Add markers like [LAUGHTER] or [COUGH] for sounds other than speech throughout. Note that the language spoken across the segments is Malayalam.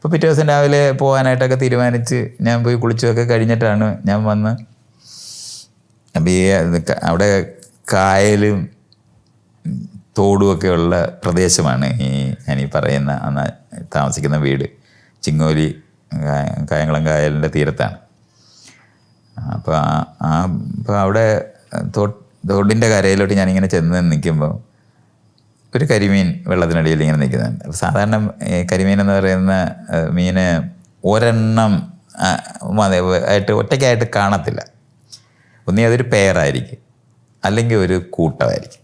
അപ്പോൾ പിറ്റേ ദിവസം രാവിലെ പോകാനായിട്ടൊക്കെ തീരുമാനിച്ച് ഞാൻ പോയി കുളിച്ചൊക്കെ കഴിഞ്ഞിട്ടാണ് ഞാൻ വന്ന്. അപ്പോൾ ഈ അവിടെ കായലും തോടുമൊക്കെ ഉള്ള പ്രദേശമാണ് ഈ ഞാൻ ഈ പറയുന്ന അന്ന് താമസിക്കുന്ന വീട്. ചിങ്ങോലി കായ- കായംകുളം കായലിന്റെ തീരത്താണ്. അപ്പോൾ ആ അപ്പോൾ അവിടെ തോ തോടിന്റെ കരയിലോട്ട് ഞാനിങ്ങനെ ചെന്ന് നിൽക്കുമ്പോൾ ഒരു കരിമീൻ വെള്ളത്തിനടിയിൽ ഇങ്ങനെ നിൽക്കുന്നുണ്ട്. അപ്പോൾ സാധാരണ കരിമീൻ എന്ന് പറയുന്ന മീന് ഒരെണ്ണം ആയിട്ട് ഒറ്റയ്ക്കായിട്ട് കാണത്തില്ല. ഒന്നീ അതൊരു പെയറായിരിക്കും അല്ലെങ്കിൽ ഒരു കൂട്ടമായിരിക്കും.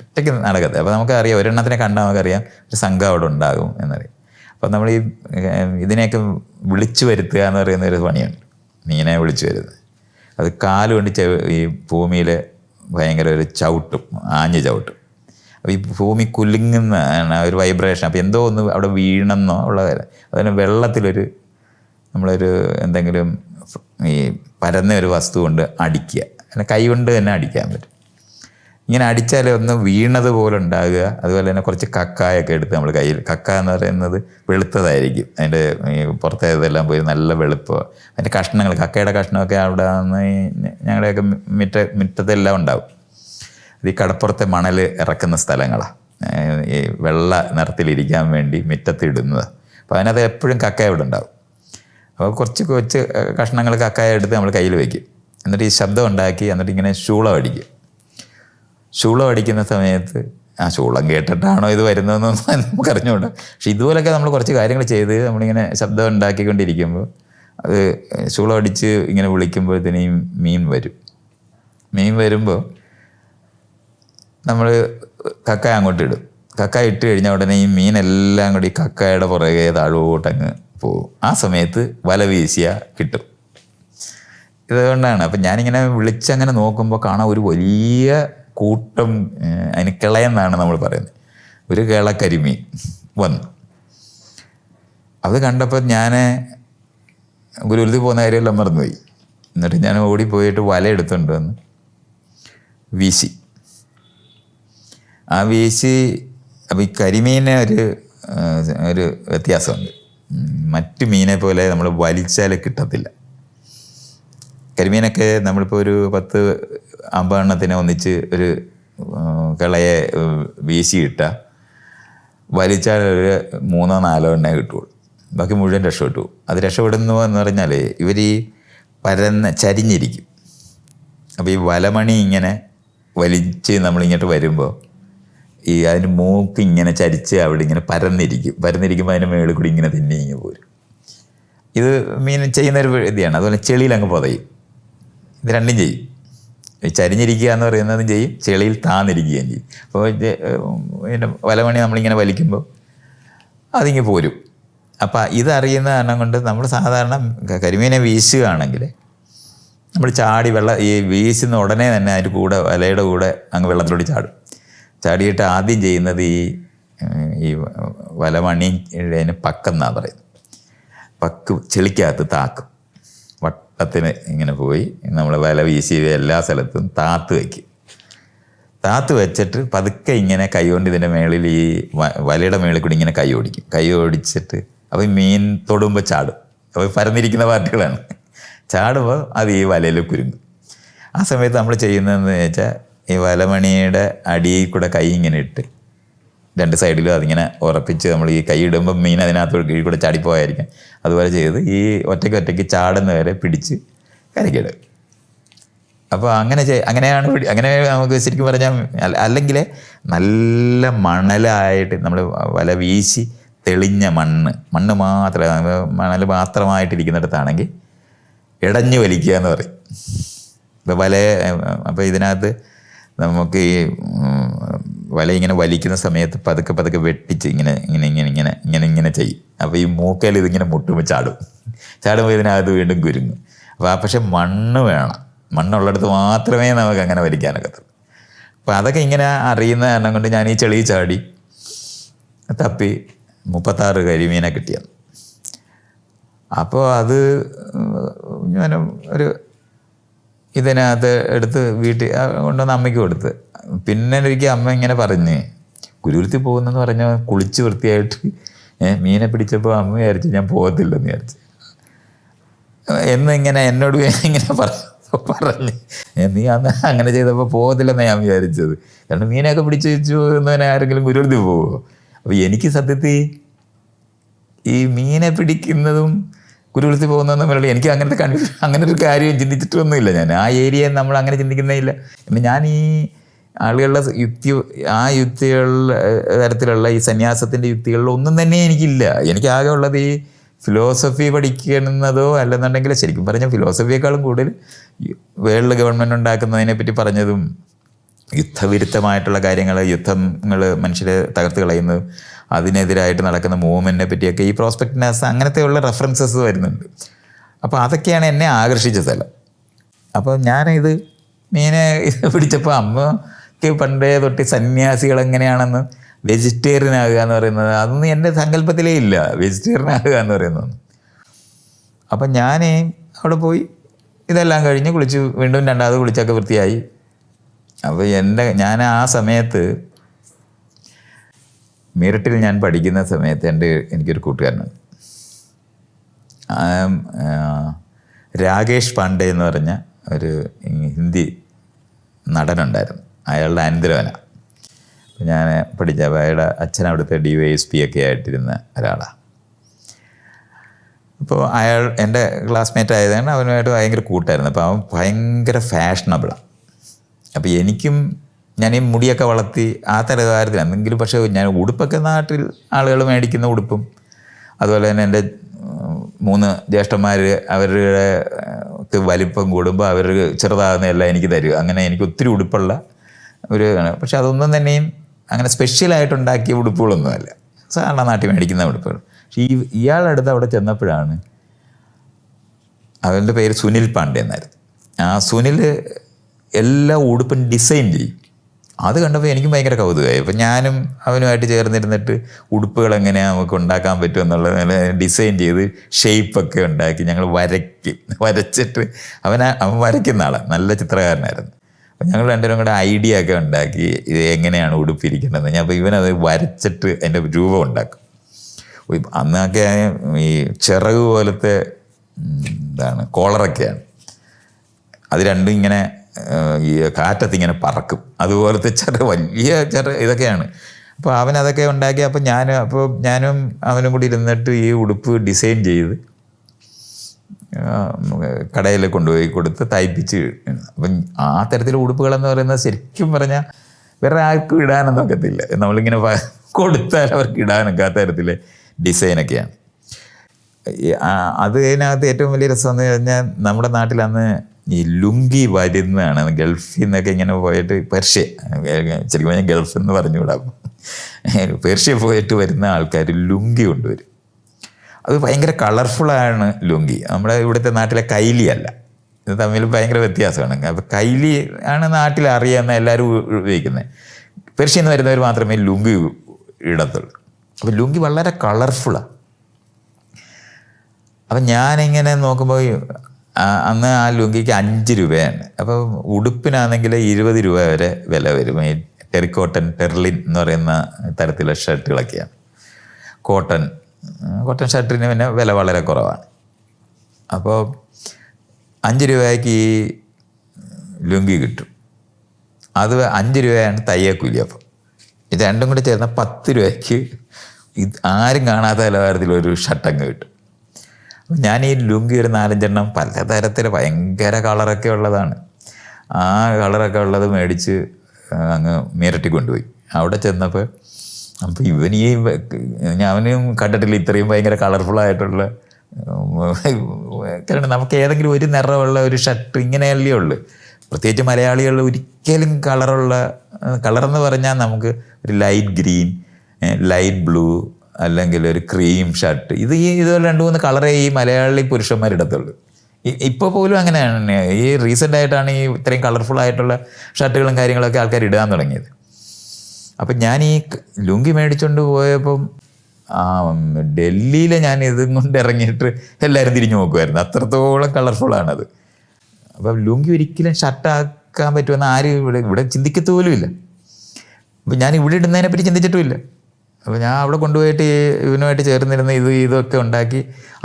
ഒറ്റയ്ക്ക് നടക്കത്തില്ല. അപ്പോൾ നമുക്കറിയാം ഒരെണ്ണത്തിനെ കണ്ടാൽ നമുക്കറിയാം ഒരു സംഘം അവിടെ ഉണ്ടാകും എന്നറിയാം. അപ്പോൾ നമ്മൾ ഈ ഇതിനെയൊക്കെ വിളിച്ചു വരുത്തുക എന്ന് പറയുന്ന ഒരു പണിയുണ്ട്. മീനെ വിളിച്ചു വരുന്നത്. അത് കാലുകൊണ്ട് ഈ ഭൂമിയിൽ ഭയങ്കര ഒരു ചവിട്ടും ആഞ്ഞ് ചവിട്ടും. ഈ ഭൂമി കുലുങ്ങുന്ന ഒരു വൈബ്രേഷൻ അപ്പോൾ എന്തോ ഒന്ന് അവിടെ വീണെന്നോ ഉള്ള കാര്യം. അതിന് വെള്ളത്തിലൊരു നമ്മളൊരു എന്തെങ്കിലും ഈ പരന്ന ഒരു വസ്തു കൊണ്ട് അടിക്കുക. അല്ലെങ്കിൽ കൈ കൊണ്ട് തന്നെ അടിക്കാൻ പറ്റും. ഇങ്ങനെ അടിച്ചാൽ ഒന്ന് വീണത് പോലെ ഉണ്ടാകുക. അതുപോലെ തന്നെ കുറച്ച് കക്കായൊക്കെ എടുത്ത് നമ്മൾ കയ്യിൽ കക്ക എന്ന് പറയുന്നത് വെളുത്തതായിരിക്കും. അതിന്റെ ഈ പുറത്തെ ഇതെല്ലാം പോയി നല്ല വെളുപ്പ്. അതിന്റെ കഷ്ണങ്ങൾ കക്കയുടെ കഷ്ണമൊക്കെ അവിടെ നിന്ന് ഞങ്ങളുടെയൊക്കെ മിറ്റ മിറ്റത്തെല്ലാം ഉണ്ടാവും. അത് ഈ കടപ്പുറത്തെ മണൽ ഇറക്കുന്ന സ്ഥലങ്ങളാണ് ഈ വെള്ള നിറത്തിലിരിക്കാൻ വേണ്ടി മുറ്റത്തിടുന്നത് അപ്പോൾ അതിനകത്ത് എപ്പോഴും കക്ക ഇവിടെ ഉണ്ടാവും. അപ്പോൾ കുറച്ച് കൊച്ച് കഷ്ണങ്ങൾ കക്കായ എടുത്ത് നമ്മൾ കയ്യിൽ വയ്ക്കും എന്നിട്ട് ഈ ശബ്ദം ഉണ്ടാക്കി എന്നിട്ട് ഇങ്ങനെ ശൂളം അടിക്കും. ശൂളം അടിക്കുന്ന സമയത്ത് ആ ശൂളം കേട്ടിട്ടാണോ ഇത് വരുന്നതെന്നൊന്നും നമുക്ക് അറിഞ്ഞുകൊണ്ട് പക്ഷെ ഇതുപോലൊക്കെ നമ്മൾ കുറച്ച് കാര്യങ്ങൾ ചെയ്ത് നമ്മളിങ്ങനെ ശബ്ദം ഉണ്ടാക്കിക്കൊണ്ടിരിക്കുമ്പോൾ അത് ശൂളം അടിച്ച് ഇങ്ങനെ വിളിക്കുമ്പോഴത്തേനും മീൻ വരും. മീൻ വരുമ്പോൾ നമ്മൾ കക്ക അങ്ങോട്ട് ഇടും. കക്ക ഇട്ട് കഴിഞ്ഞാൽ ഉടനെ ഈ മീനെല്ലാം കൂടി കക്കയുടെ പുറകെ താഴോട്ടങ്ങ് പോകും. ആ സമയത്ത് വല വീശിയ കിട്ടും. ഇതുകൊണ്ടാണ്. അപ്പം ഞാനിങ്ങനെ വിളിച്ചങ്ങനെ നോക്കുമ്പോൾ കാണാൻ ഒരു വലിയ കൂട്ടം അതിന് കിളയെന്നാണ് നമ്മൾ പറയുന്നത്. ഒരു കിളക്കരിമീൻ വന്നു. അത് കണ്ടപ്പോൾ ഞാൻ ഗുരുതി പോകുന്ന കാര്യമെല്ലാം മറന്നുപോയി. എന്നിട്ട് ഞാൻ ഓടിപ്പോയിട്ട് വല എടുത്തുകൊണ്ട് വന്ന് വീശി. ആ വീശി അപ്പോൾ ഈ കരിമീനെ ഒരു ഒരു വ്യത്യാസമുണ്ട്. മറ്റു മീനെ പോലെ നമ്മൾ വലിച്ചാൽ കിട്ടത്തില്ല. കരിമീനൊക്കെ നമ്മളിപ്പോൾ ഒരു പത്ത് അമ്പതെണ്ണത്തിനെ ഒന്നിച്ച് ഒരു കിളയെ ഇട്ട വലിച്ചാൽ ഒരു മൂന്നോ നാലോ എണ്ണേ കിട്ടുള്ളൂ. ബാക്കി മുഴുവൻ രക്ഷപ്പെട്ടു അത് രക്ഷപ്പെടുന്നു എന്ന് പറഞ്ഞാൽ ഇവർ ഈ പരന്ന ചരിഞ്ഞിരിക്കും. അപ്പോൾ ഈ വലമണി ഇങ്ങനെ വലിച്ച് നമ്മളിങ്ങോട്ട് വരുമ്പോൾ ഈ അതിന് മൂക്ക് ഇങ്ങനെ ചരിച്ച് അവിടെ ഇങ്ങനെ പരന്നിരിക്കും. പരന്നിരിക്കുമ്പോൾ അതിന്റെ മേളിൽ കൂടി ഇങ്ങനെ തിന്നി ഇങ്ങനെ പോരും. ഇത് മീൻ ചെയ്യുന്ന ഒരു ഇതാണ്. അതുപോലെ ചെളിയിൽ അങ്ങ് പുതയും. ഇത് രണ്ടും ചെയ്യും. ചരിഞ്ഞിരിക്കുക എന്ന് പറയുന്നതും ചെയ്യും. ചെളിയിൽ താന്നിരിക്കുകയും ചെയ്യും. അപ്പോൾ ഇതിന്റെ വലമണി നമ്മളിങ്ങനെ വലിക്കുമ്പോൾ അതിങ്ങ് പോരും. അപ്പോൾ ഇതറിയുന്ന കാരണം കൊണ്ട് നമ്മൾ സാധാരണ കരിമീനെ വീശുകയാണെങ്കിൽ നമ്മൾ ചാടി വെള്ളം ഈ വീശുന്ന ഉടനെ തന്നെ അതിന്റെ കൂടെ വലയുടെ കൂടെ അങ്ങ് വെള്ളത്തിലോട്ട് ചാടും. ചാടിയിട്ട് ആദ്യം ചെയ്യുന്നത് ഈ ഈ വലമണി ഇഴേന് പക്കെന്നാണ് പറയുന്നത്. പക്ക് ചെളിക്കകത്ത് താക്കും. വട്ടത്തിന് ഇങ്ങനെ പോയി നമ്മൾ വല വീശി എല്ലാ സ്ഥലത്തും താത്ത് വയ്ക്കും. താത്ത് വെച്ചിട്ട് പതുക്കെ ഇങ്ങനെ കൈകൊണ്ട് ഇതിന്റെ മേളിൽ ഈ വലയുടെ മേളിൽ കൂടി ഇങ്ങനെ കൈ ഓടിക്കും. കൈ ഓടിച്ചിട്ട് അപ്പോൾ മീൻ തൊടുമ്പോൾ ചാടും. അപ്പോൾ പരന്നിരിക്കുന്ന പാർട്ടികളാണ്. ചാടുമ്പോൾ അത് ഈ വലയിൽ കുരുങ്ങും. ആ സമയത്ത് നമ്മൾ ചെയ്യുന്നതെന്ന് വെച്ചാൽ ഈ വലമണിയുടെ അടിയിൽ കൂടെ കൈ ഇങ്ങനെ ഇട്ട് രണ്ട് സൈഡിലും അതിങ്ങനെ ഉറപ്പിച്ച് നമ്മൾ ഈ കൈ ഇടുമ്പോൾ മീൻ അതിനകത്ത് കീഴിൽ കൂടെ ചാടിപ്പോയായിരിക്കും അതുപോലെ ചെയ്ത് ഈ ഒറ്റയ്ക്ക് ഒറ്റയ്ക്ക് ചാടുന്ന വരെ പിടിച്ച് കരക്കിടും അപ്പോൾ അങ്ങനെ അങ്ങനെയാണ് അങ്ങനെ നമുക്ക് ശരിക്കും പറഞ്ഞാൽ അല്ലെങ്കിൽ നല്ല മണലായിട്ട് നമ്മൾ വല വീശി തെളിഞ്ഞ മണ്ണ് മണ്ണ് മാത്രം മണൽ മാത്രമായിട്ടിരിക്കുന്നിടത്താണെങ്കിൽ ഇടഞ്ഞു വലിക്കുക എന്ന് പറയും. ഇപ്പോൾ വല അപ്പോൾ ഇതിനകത്ത് നമുക്ക് ഈ വല ഇങ്ങനെ വലിക്കുന്ന സമയത്ത് പതുക്കെ പതുക്കെ വെട്ടിച്ച് ഇങ്ങനെ ഇങ്ങനെ ഇങ്ങനെ ഇങ്ങനെ ഇങ്ങനെ ഇങ്ങനെ ചെയ്യും. അപ്പോൾ ഈ മൂക്കയിൽ ഇതിങ്ങനെ മുട്ടുമ്പോൾ ചാടും. ചാടുമ്പോൾ ഇതിനകത്ത് വീണ്ടും കുരുങ്ങും. അപ്പോൾ ആ പക്ഷെ മണ്ണ് വേണം. മണ്ണുള്ളിടത്ത് മാത്രമേ നമുക്ക് അങ്ങനെ വലിക്കാനൊക്കത്തുള്ളൂ അപ്പോൾ അതൊക്കെ ഇങ്ങനെ അറിയുന്ന കാരണം കൊണ്ട് ഞാൻ ഈ ചെളി ചാടി തപ്പി മുപ്പത്താറ് കരിമീനെ കിട്ടിയത് അപ്പോൾ അത് ഞാൻ ഒരു ഇതിനകത്ത് എടുത്ത് വീട്ടിൽ കൊണ്ടുവന്ന് അമ്മയ്ക്ക് കൊടുത്ത്. പിന്നെ ഒരിക്കൽ അമ്മ ഇങ്ങനെ പറഞ്ഞ് ഗുരുവൃത്തി പോകുന്നെന്ന് പറഞ്ഞാൽ കുളിച്ച് വൃത്തിയായിട്ട് മീനെ പിടിച്ചപ്പോൾ അമ്മ വിചാരിച്ചു ഞാൻ പോകത്തില്ലെന്ന് വിചാരിച്ചു. എന്നിങ്ങനെ എന്നോട് ഇങ്ങനെ പറഞ്ഞു പറഞ്ഞ് "ഏ, നീ അന്ന് അങ്ങനെ ചെയ്തപ്പോൾ പോകത്തില്ലെന്ന് ഞാൻ വിചാരിച്ചത്. കാരണം മീനൊക്കെ പിടിച്ച് വെച്ചു എന്നതിനെ ആരെങ്കിലും കുരുത്തി പോവുമോ അപ്പോൾ എനിക്ക് സത്യത്തിൽ ഈ മീനെ പിടിക്കുന്നതും കുരുവിളത്തിൽ പോകുന്നതെന്ന് പറയുള്ളൂ എനിക്ക് അങ്ങനത്തെ കൺഫ്യൂഷൻ അങ്ങനെ ഒരു കാര്യം ചിന്തിച്ചിട്ടൊന്നുമില്ല ഞാൻ. ആ ഏരിയയെ നമ്മൾ അങ്ങനെ ചിന്തിക്കുന്നേ ഇല്ല. പിന്നെ ഞാൻ ഈ ആളുകളുടെ യുക്തി ആ യുക്തികളുടെ തരത്തിലുള്ള ഈ സന്യാസത്തിന്റെ യുക്തികളിൽ ഒന്നും തന്നെ എനിക്കില്ല. എനിക്ക് ആകെ ഉള്ളത് ഈ ഫിലോസഫി പഠിക്കുന്നതോ അല്ലെന്നുണ്ടെങ്കിൽ ശരിക്കും പറഞ്ഞാൽ ഫിലോസഫിയേക്കാളും കൂടുതൽ വേൾഡ് ഗവൺമെന്റ് ഉണ്ടാക്കുന്നതിനെ പറ്റി പറഞ്ഞതും യുദ്ധവിരുദ്ധമായിട്ടുള്ള കാര്യങ്ങൾ യുദ്ധങ്ങൾ മനുഷ്യരെ തകർത്ത് കളയുന്നത് അതിനെതിരായിട്ട് നടക്കുന്ന മൂവ്മെന്റിനെ പറ്റിയൊക്കെ ഈ പ്രോസ്പെക്ടിനസ് അങ്ങനത്തെയുള്ള റെഫറൻസസ് വരുന്നുണ്ട്. അപ്പോൾ അതൊക്കെയാണ് എന്നെ ആകർഷിച്ച സ്ഥലം. അപ്പോൾ ഞാനിത് മീനെ [LAUGHS] പിടിച്ചപ്പോൾ അമ്മയ്ക്ക് പണ്ടേ തൊട്ട് സന്യാസികൾ എങ്ങനെയാണെന്ന് വെജിറ്റേറിയൻ ആകുക എന്ന് പറയുന്നത് അതൊന്നും എന്റെ സങ്കല്പത്തിലേ ഇല്ല. വെജിറ്റേറിയൻ ആകുക എന്ന് പറയുന്നത്. അപ്പം ഞാൻ അവിടെ പോയി ഇതെല്ലാം കഴിഞ്ഞ് കുളിച്ച് വീണ്ടും രണ്ടാമത് കുളിച്ചൊക്കെ വൃത്തിയായി. അപ്പോൾ എന്റെ ഞാൻ ആ സമയത്ത് മീററ്റിൽ ഞാൻ പഠിക്കുന്ന സമയത്ത് എന്റെ എനിക്കൊരു കൂട്ടുകാരനുണ്ട്. രാകേഷ് പാണ്ഡെ എന്ന് പറഞ്ഞ ഒരു ഹിന്ദി നടനുണ്ടായിരുന്നു. അയാളുടെ അനന്തരവന. ഞാൻ പഠിച്ച അയാളുടെ അച്ഛൻ അവിടുത്തെ ഡി വൈ എസ് പി ഒക്കെ ആയിട്ടിരുന്ന ഒരാളാണ് അപ്പോൾ അയാൾ എന്റെ ക്ലാസ്മേറ്റ് ആയതുകൊണ്ട് അവനുമായിട്ട് ഭയങ്കര കൂട്ടായിരുന്നു. അപ്പോൾ അവൻ ഭയങ്കര ഫാഷനബിളാണ് അപ്പോൾ എനിക്കും ഞാൻ ഈ മുടിയൊക്കെ വളർത്തി ആ തലകാരത്തിൽ എന്തെങ്കിലും പക്ഷേ ഞാൻ ഉടുപ്പൊക്കെ നാട്ടിൽ ആളുകൾ മേടിക്കുന്ന ഉടുപ്പും അതുപോലെ തന്നെ എന്റെ മൂന്ന് ജ്യേഷ്ഠന്മാർ അവരുടെ വലിപ്പം കൂടുമ്പോൾ അവർ ചെറുതാകുന്നതെല്ലാം എനിക്ക് തരും. അങ്ങനെ എനിക്ക് ഒത്തിരി ഉടുപ്പുള്ള ഒരു പക്ഷെ അതൊന്നും തന്നെയും അങ്ങനെ സ്പെഷ്യലായിട്ട് ഉണ്ടാക്കിയ ഉടുപ്പുകളൊന്നുമല്ല. സാധാരണ നാട്ടിൽ മേടിക്കുന്ന ഉടുപ്പുകൾ. പക്ഷേ ഈ ഇയാളടുത്ത് അവിടെ ചെന്നപ്പോഴാണ് അവന്റെ പേര് സുനിൽ പാണ്ഡെ എന്നായിരുന്നു. ആ സുനിൽ എല്ലാ ഉടുപ്പും ഡിസൈൻ ചെയ്യും. അത് കണ്ടപ്പോൾ എനിക്കും ഭയങ്കര കൗതുകമായി. അപ്പം ഞാനും അവനുമായിട്ട് ചേർന്നിരുന്നിട്ട് ഉടുപ്പുകൾ എങ്ങനെയാണ് നമുക്ക് ഉണ്ടാക്കാൻ പറ്റും നല്ല ഡിസൈൻ ചെയ്ത് ഷേപ്പൊക്കെ ഉണ്ടാക്കി ഞങ്ങൾ വരയ്ക്കും. വരച്ചിട്ട് അവൻ അവൻ വരയ്ക്കുന്ന ആളാണ് നല്ല ചിത്രകാരനായിരുന്നു. അപ്പം ഞങ്ങൾ രണ്ടുപേരും കൂടെ ഐഡിയ ഒക്കെ ഉണ്ടാക്കി ഇത് എങ്ങനെയാണ് ഉടുപ്പിരിക്കേണ്ടത് ഞാൻ അപ്പോൾ ഇവനത് വരച്ചിട്ട് അതിന്റെ രൂപം ഉണ്ടാക്കും. അന്നൊക്കെ ഈ ചിറക് പോലത്തെ എന്താണ് കോളറൊക്കെയാണ്. അത് രണ്ടും ഇങ്ങനെ ഈ കാറ്റത്ത് ഇങ്ങനെ പറക്കും. അതുപോലത്തെ ചെറു വലിയ ചെറ ഇതൊക്കെയാണ്. അപ്പോൾ അവൻ അതൊക്കെ ഉണ്ടാക്കി അപ്പോൾ ഞാൻ അപ്പോൾ ഞാനും അവനും കൂടി ഇരുന്നിട്ട് ഈ ഉടുപ്പ് ഡിസൈൻ ചെയ്ത് കടയിൽ കൊണ്ടുപോയി കൊടുത്ത് തയ്പ്പിച്ച്. അപ്പം ആ തരത്തിലെ ഉടുപ്പുകളെന്ന് പറയുന്നത് ശരിക്കും പറഞ്ഞാൽ വേറെ ആർക്കും ഇടാനൊന്നും ഒക്കത്തില്ല. നമ്മളിങ്ങനെ കൊടുത്താൽ അവർക്ക് ഇടാനൊക്കെ ആ തരത്തിലെ ഡിസൈനൊക്കെയാണ് അത് അതിനകത്ത് ഏറ്റവും വലിയ രസം എന്ന് കഴിഞ്ഞാൽ നമ്മുടെ നാട്ടിൽ അന്ന് ഈ ലുങ്കി വരുന്നതാണ് ഗൾഫിൽ നിന്നൊക്കെ ഇങ്ങനെ പോയിട്ട് പെർഷ്യ. ശരിക്കും പറഞ്ഞാൽ ഗൾഫ് എന്ന് പറഞ്ഞുകൂടാ. പേർഷ്യ പോയിട്ട് വരുന്ന ആൾക്കാർ ലുങ്കി കൊണ്ടുവരും. അത് ഭയങ്കര കളർഫുള്ളാണ് ലുങ്കി. നമ്മുടെ ഇവിടുത്തെ നാട്ടിലെ കൈലി അല്ല. ഇത് തമ്മിൽ ഭയങ്കര വ്യത്യാസമാണ്. അപ്പോൾ കൈലി ആണ് നാട്ടിൽ അറിയാവുന്ന എല്ലാവരും ഉപയോഗിക്കുന്നത് പെർഷ്യയിൽ നിന്ന് വരുന്നവർ മാത്രമേ ലുങ്കി ഇടത്തുള്ളൂ. അപ്പോൾ ലുങ്കി വളരെ കളർഫുള്ളാണ് അപ്പം ഞാനിങ്ങനെ നോക്കുമ്പോൾ അന്ന് ആ ലുങ്കിക്ക് അഞ്ച് രൂപയാണ്. അപ്പോൾ ഉടുപ്പിനാണെങ്കിൽ ഇരുപത് രൂപ വരെ വില വരും. ഈ ടെറിക്കോട്ടൺ ടെർലിൻ എന്ന് പറയുന്ന തരത്തിലുള്ള ഷർട്ടുകളൊക്കെയാണ്. കോട്ടൺ കോട്ടൺ ഷർട്ടിന് പിന്നെ വില വളരെ കുറവാണ്. അപ്പോൾ അഞ്ച് രൂപയ്ക്ക് ഈ ലുങ്കി കിട്ടും. അത് അഞ്ച് രൂപയാണ് തയ്യക്കൂലി അപ്പം. ഇത് രണ്ടും കൂടി ചേർന്ന പത്ത് രൂപയ്ക്ക് ഇത് ആരും കാണാത്ത നിലവാരത്തിലൊരു ഷട്ടങ്ങ് കിട്ടും. ഞാൻ ഈ ലുങ്കി ഒരു നാലഞ്ചെണ്ണം പലതരത്തിൽ ഭയങ്കര കളറൊക്കെ ഉള്ളതാണ്. ആ കളറൊക്കെ ഉള്ളത് മേടിച്ച് അങ്ങ് മീരട്ടി കൊണ്ടുപോയി. അവിടെ ചെന്നപ്പോൾ അപ്പോൾ ഇവൻ ഈ ഞാനും കണ്ടിട്ടില്ല ഇത്രയും ഭയങ്കര കളർഫുള്ളായിട്ടുള്ള കാരണം നമുക്ക് ഏതെങ്കിലും ഒരു നിറമുള്ള ഒരു ഷർട്ട് ഇങ്ങനെയല്ലേ ഉള്ളു. പ്രത്യേകിച്ച് മലയാളികൾ ഒരിക്കലും കളറുള്ള കളറെന്ന് പറഞ്ഞാൽ നമുക്ക് ഒരു ലൈറ്റ് ഗ്രീൻ ലൈറ്റ് ബ്ലൂ അല്ലെങ്കിൽ ഒരു ക്രീം ഷർട്ട് ഇത് ഈ ഇത് രണ്ട് മൂന്ന് കളറേ ഈ മലയാളി പുരുഷന്മാരിടത്തുള്ളൂ ഇപ്പോൾ പോലും അങ്ങനെയാണ്. ഈ റീസെന്റ് ആയിട്ടാണ് ഈ ഇത്രയും കളർഫുൾ ആയിട്ടുള്ള ഷർട്ടുകളും കാര്യങ്ങളൊക്കെ ആൾക്കാർ ഇടാൻ തുടങ്ങിയത്. അപ്പം ഞാൻ ഈ ലുങ്കി മേടിച്ചുകൊണ്ട് പോയപ്പം ഡൽഹിയിലെ ഞാൻ ഇതും കൊണ്ട് ഇറങ്ങിയിട്ട് എല്ലാവരും തിരിഞ്ഞു നോക്കുമായിരുന്നു അത്രത്തോളം കളർഫുള്ളാണത് അപ്പം ലുങ്കി ഒരിക്കലും ഷർട്ടാക്കാൻ പറ്റുമെന്ന് ആരും ഇവിടെ ഇവിടെ ചിന്തിക്കത്ത് പോലും ഇല്ല അപ്പം ഞാൻ ഇവിടെ ഇടുന്നതിനെ പറ്റി ചിന്തിച്ചിട്ടുമില്ല. അപ്പോൾ ഞാൻ അവിടെ കൊണ്ടുപോയിട്ട് ഇവനുമായിട്ട് ചേർന്നിരുന്ന ഇത് ഇതൊക്കെ ഉണ്ടാക്കി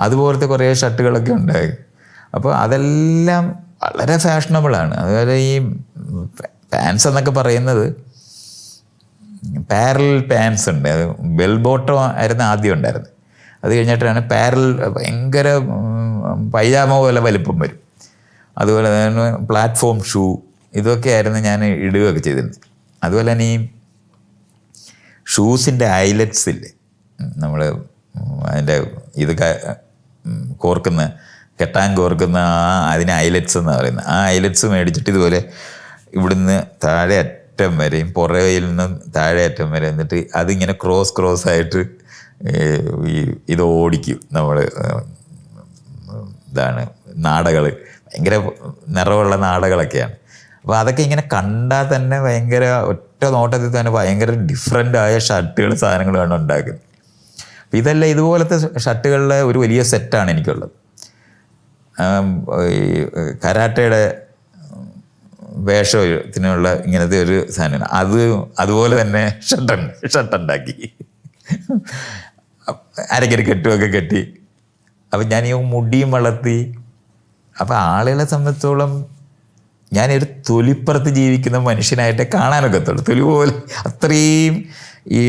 അതുപോലത്തെ കുറേ ഷർട്ടുകളൊക്കെ ഉണ്ടാക്കി. അപ്പോൾ അതെല്ലാം വളരെ ഫാഷനബിളാണ് അതുപോലെ ഈ പാൻസ് എന്നൊക്കെ പറയുന്നത് പാരൽ പാൻസ് ഉണ്ട്. അത് ബെൽ ബോട്ടം ആയിരുന്നു ആദ്യം ഉണ്ടായിരുന്നത്. അത് കഴിഞ്ഞിട്ടാണ് പാരൽ ഭയങ്കര പൈജാമ പോലെ വലിപ്പം വരും. അതുപോലെ തന്നെ പ്ലാറ്റ്ഫോം ഷൂ ഇതൊക്കെ ആയിരുന്നു ഞാൻ ഇടുകയൊക്കെ ചെയ്തിരുന്നത്. അതുപോലെ തന്നെ ഈ ഷൂസിന്റെ ഐലറ്റ്സ് ഇല്ലേ നമ്മൾ അതിന്റെ ഇത് കോർക്കുന്ന കെട്ടാൻ കോർക്കുന്ന ആ അതിന് ഐലറ്റ്സ് എന്ന് പറയുന്നത്. ആ ഐലറ്റ്സ് മേടിച്ചിട്ട് ഇതുപോലെ ഇവിടുന്ന് താഴെ അറ്റം വരെയും പുറയിൽ നിന്നും താഴെ അറ്റം വരെ എന്നിട്ട് അതിങ്ങനെ ക്രോസ് ക്രോസ് ആയിട്ട് ഈ ഇത് ഓടിക്കും. നമ്മൾ ഇതാണ് നാടകൾ ഭയങ്കര നിറവുള്ള നാടകളൊക്കെയാണ്. അപ്പോൾ അതൊക്കെ ഇങ്ങനെ കണ്ടാൽ തന്നെ ഭയങ്കര ഒറ്റ നോട്ടത്തിൽ തന്നെ ഭയങ്കര ഡിഫറെന്റ് ആയ ഷർട്ടുകൾ സാധനങ്ങളാണ് ഉണ്ടാക്കുന്നത്. അപ്പോൾ ഇതെല്ലാം ഇതുപോലത്തെ ഷർട്ടുകളുടെ ഒരു വലിയ സെറ്റാണ് എനിക്കുള്ളത്. കരാട്ടയുടെ വേഷത്തിനുള്ള ഇങ്ങനത്തെ ഒരു സാധനമാണ്. അത് അതുപോലെ തന്നെ ഷർട്ട് ഷർട്ട് ഉണ്ടാക്കി. അരക്കര കെട്ടുമൊക്കെ കെട്ടി. അപ്പം ഞാൻ ഈ മുടിയും വളർത്തി. അപ്പം ആളുകളെ സംബന്ധിച്ചോളം ഞാനൊരു തൊലിപ്പുറത്ത് ജീവിക്കുന്ന മനുഷ്യനായിട്ടേ കാണാനൊക്കത്തുള്ളൂ. തൊലി പോലെ അത്രയും ഈ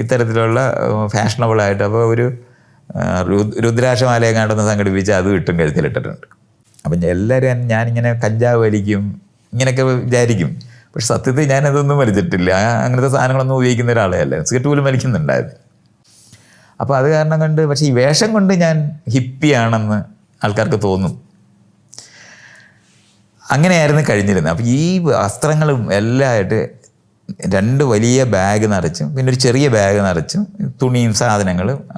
ഇത്തരത്തിലുള്ള ഫാഷനബിളായിട്ട് അപ്പോൾ ഒരു രുദ്രാക്ഷമാലയെ കണ്ടെന്ന് സംഘടിപ്പിച്ച് അത് കിട്ടും കഴുത്തിലിട്ടിട്ടുണ്ട്. അപ്പം എല്ലാവരും ഞാനിങ്ങനെ കഞ്ചാവ് വലിക്കും ഇങ്ങനെയൊക്കെ വിചാരിക്കും. പക്ഷെ സത്യത്തിൽ ഞാനതൊന്നും വലിച്ചിട്ടില്ല. അങ്ങനത്തെ സാധനങ്ങളൊന്നും ഉപയോഗിക്കുന്ന ഒരാളെ അല്ല. സിഗരറ്റ് പോലും വലിക്കുന്നുണ്ടായിരുന്നു. അപ്പോൾ അത് കാരണം കൊണ്ട് പക്ഷേ ഈ വേഷം കൊണ്ട് ഞാൻ ഹിപ്പിയാണെന്ന് ആൾക്കാർക്ക് തോന്നും. അങ്ങനെയായിരുന്നു കഴിഞ്ഞിരുന്നത്. അപ്പോൾ ഈ വസ്ത്രങ്ങളും എല്ലാം ആയിട്ട് രണ്ട് വലിയ ബാഗ് നിറച്ചും പിന്നെ ഒരു ചെറിയ ബാഗ് നിറച്ചും തുണിയും സാധനങ്ങളും